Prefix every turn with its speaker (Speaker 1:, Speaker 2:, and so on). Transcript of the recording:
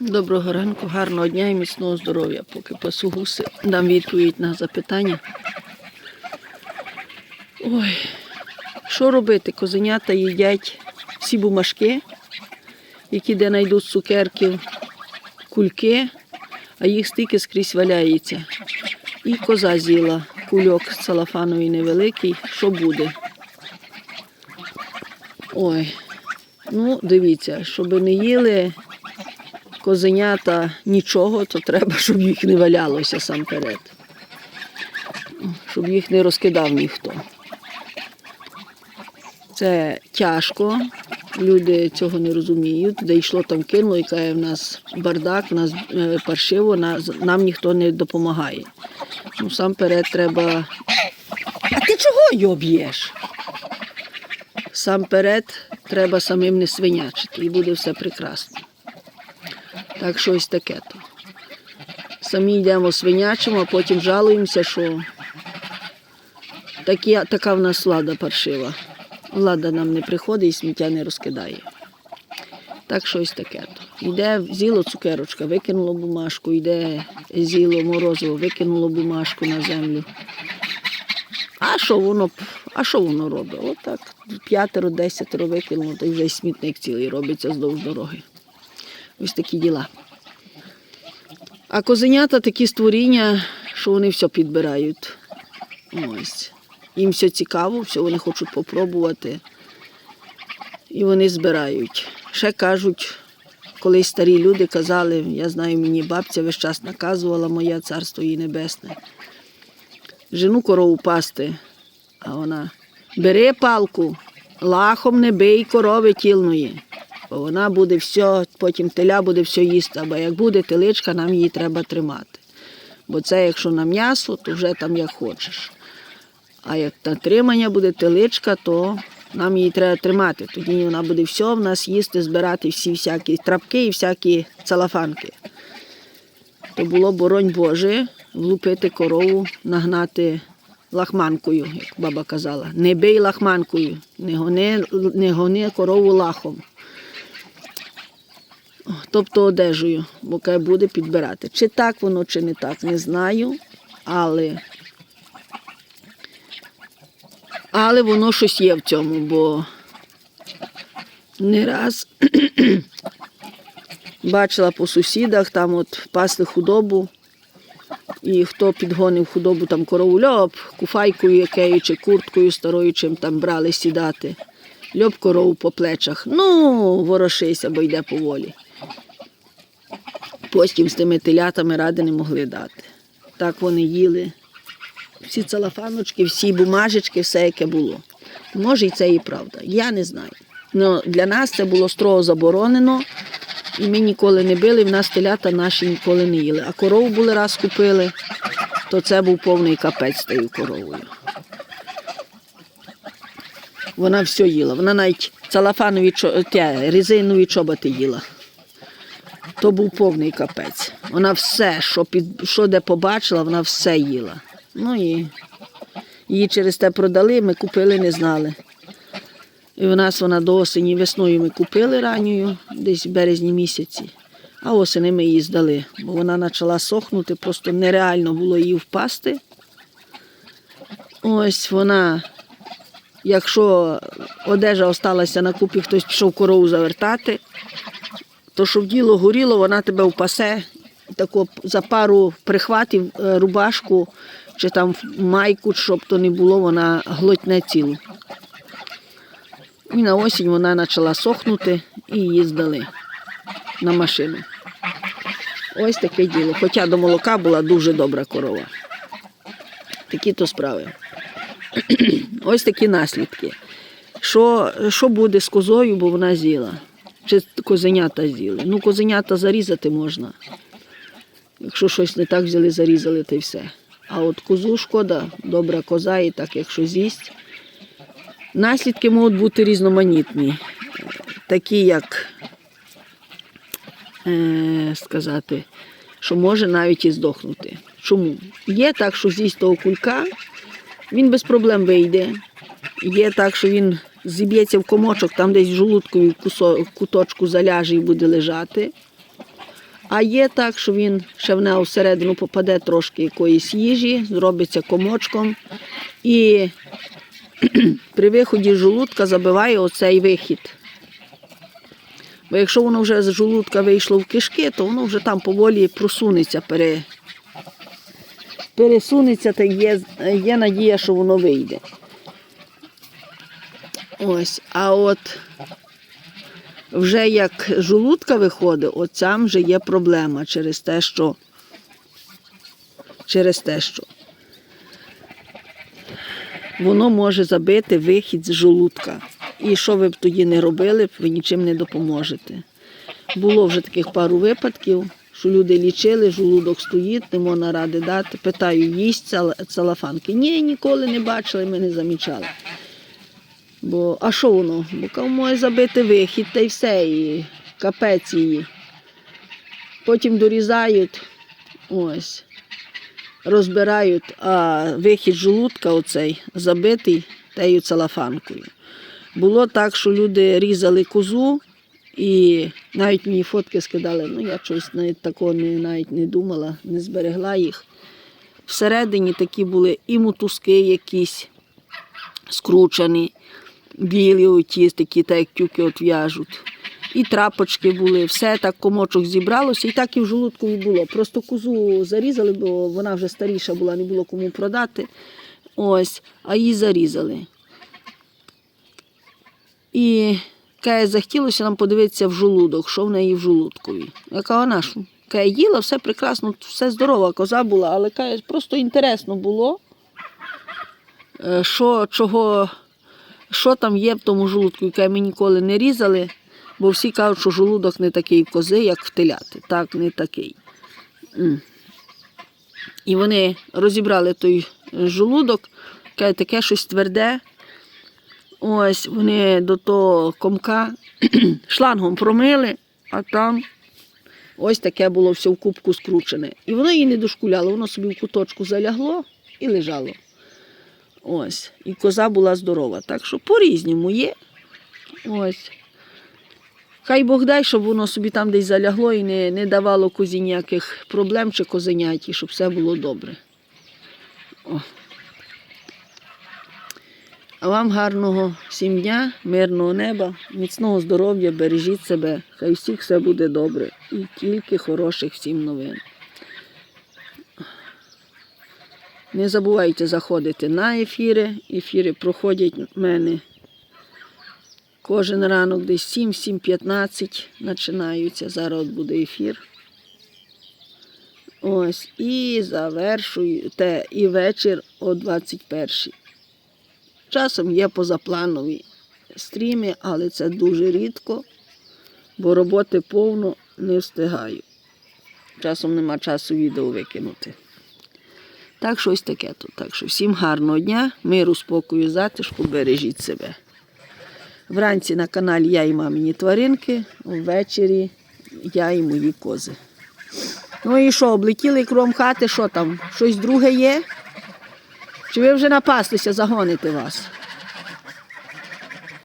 Speaker 1: Доброго ранку, гарного дня і міцного здоров'я. Поки пасу гуси, дам відповідь на запитання. Ой, що робити? Козенята їдять всі бумажки, які де знайдуть цукерків, кульки, а їх стільки скрізь валяється. І коза з'їла кульок целофановий невеликий. Що буде? Ой, ну дивіться, щоб не їли козенята нічого, то треба, щоб їх не валялося сам перед. Щоб їх не розкидав ніхто. Це тяжко, люди цього не розуміють. Де йшло там кинуло, каже, в нас бардак, в нас е, паршиво, нам ніхто не допомагає. Ну, сам перед треба. А ти чого його б'єш? Сам перед треба самим не свинячити, і буде все прекрасно. Так щось таке то. Самі йдемо свинячимо, а потім жалуємося, що такі, така в нас влада паршива. Влада нам не приходить і сміття не розкидає. Так щось таке то. Йде зіло цукерочка, викинуло бумажку, йде зіло морозиво, викинуло бумажку на землю. А що воно, а що воно робить? Отак п'ятеро, десятеро викинуло, та й вже смітник цілий робиться здовж дороги. Ось такі діла. А козенята такі створіння, що вони все підбирають. Ось. Їм все цікаво, все вони хочуть попробувати. І вони збирають. Ще кажуть, колись старі люди казали, я знаю, мені бабця весь час наказувала моє царство її небесне. Жену корову пасти, а вона бери палку, лахом не бий корови тілної. Бо вона буде все, потім теля буде все їсти, або як буде теличка, нам її треба тримати. Бо це, якщо на м'ясо, то вже там як хочеш. А як на тримання буде теличка, то нам її треба тримати. Тоді вона буде все в нас їсти, збирати всі всякі трапки і всякі целофанки. То було боронь Боже, влупити корову, нагнати лахманкою, як баба казала. Не бий лахманкою, не гони, не гони корову лахом. Тобто одежею, бо кай буде підбирати. Чи так воно, чи не так, не знаю. Але, але воно щось є в цьому, бо не раз бачила по сусідах, там от пасли худобу, і хто підгонив худобу, там корову льоп, куфайкою якею чи курткою старою, чим там брали сідати. Льоп корову по плечах. Ну, ворошися, бо йде поволі. Потім з тими телятами ради не могли дати. Так вони їли. Всі целофаночки, всі бумажечки, все, яке було. Може, і це і правда. Я не знаю. Но для нас це було строго заборонено, і ми ніколи не били, в нас телята наші ніколи не їли. А корову були раз купили, то це був повний капець з тою коровою. Вона все їла. Вона навіть целофанові чо- те, резинові чоботи їла. То був повний капець. Вона все, що, під, що де побачила, вона все їла. Ну і її через те продали, ми купили, не знали. І в нас вона до осені весною ми купили ранньою, десь в березні місяці, а осени ми її здали, бо вона почала сохнути, просто нереально було її впасти. Ось вона, якщо одежа осталася на купі, хтось пішов корову завертати, то щоб діло горіло, вона тебе впасе, тако за пару прихватів е, рубашку чи там майку, щоб то не було, вона глотне цілу. І на осінь вона почала сохнути і її здали на машину. Ось таке діло. Хоча до молока була дуже добра корова. Такі то справи. Ось такі наслідки. Що, що буде з козою, бо вона з'їла? Чи козенята з'їли? Ну, козенята зарізати можна. Якщо щось не так взяли, зарізали, то й все. А от козу шкода, добра коза, і так, якщо з'їсть. Наслідки можуть бути різноманітні, Е, такі як е, сказати, що може навіть і здохнути. Чому? Є так, що з'їсть того кулька, він без проблем вийде. Є так, що він зіб'ється в комочок, там десь в жолудкові куточку заляже і буде лежати. А є так, що він ще в нього всередину попаде трошки якоїсь їжі, зробиться комочком. І при виході з жолудка забиває оцей вихід. Бо якщо воно вже з жолудка вийшло в кишки, то воно вже там поволі просунеться. Пересунеться, та є, є надія, що воно вийде. Ось, а от вже як жолудка виходить, там вже є проблема через те, що через те, що воно може забити вихід з жолудка. І що ви б тоді не робили, ви нічим не допоможете. Було вже таких пару випадків, що люди лічили, жолудок стоїть, не можна ради дати. Питаю, їсть целофанки? Ні, ніколи не бачили, ми не замічали. Бо, а що воно? Бо кому може забити вихід та й все, і капець її. Потім дорізають, ось, розбирають, а вихід жолудка оцей забитий тею целофанкою. Було так, що люди різали козу і навіть мені фотки скидали, ну я щось навіть такого не, навіть не думала, не зберегла їх. Всередині такі були і мотузки якісь скручені, білі оті, такі, так як тюки от в'яжуть. І трапочки були, все так комочок зібралося, і так і в жолудку і було. Просто козу зарізали, бо вона вже старіша була, не було кому продати. Ось, а її зарізали. І каже, захотілося нам подивитися в жолудок, що в неї в жолудкові. Яка вона ж каже, їла, все прекрасно, все здорова коза була, але каже, просто інтересно було, е, що, чого, що там є в тому жолудку, яке ми ніколи не різали, бо всі кажуть, що жолудок не такий в кози, як в теляти. Так, не такий. І вони розібрали той жолудок, каже, таке щось тверде. Ось вони до того комка шлангом промили, а там ось таке було все в кубку скручене. І воно її не дошкуляло, воно собі в куточку залягло і лежало. Ось. І коза була здорова. Так що по-різному є. Ось. Хай Бог дай, щоб воно собі там десь залягло і не, не давало козі ніяких проблем чи козеняті, щоб все було добре. О. А вам гарного всім дня, мирного неба, міцного здоров'я, бережіть себе, хай всіх все буде добре. І тільки хороших всім новин. Не забувайте заходити на ефіри. Ефіри проходять в мене кожен ранок десь 7-7-15 починаються. Зараз буде ефір. Ось. І завершую те і вечір о 21 Часом є позапланові стріми, але це дуже рідко, бо роботи повно не встигаю. Часом нема часу відео викинути. Так, щось таке тут. Так що всім гарного дня, миру, спокою, затишку, бережіть себе. Вранці на каналі я і мамині тваринки, ввечері я і мої кози. Ну і що, облетіли кром хати, що там? Щось друге є? Чи ви вже напаслися, загоните вас?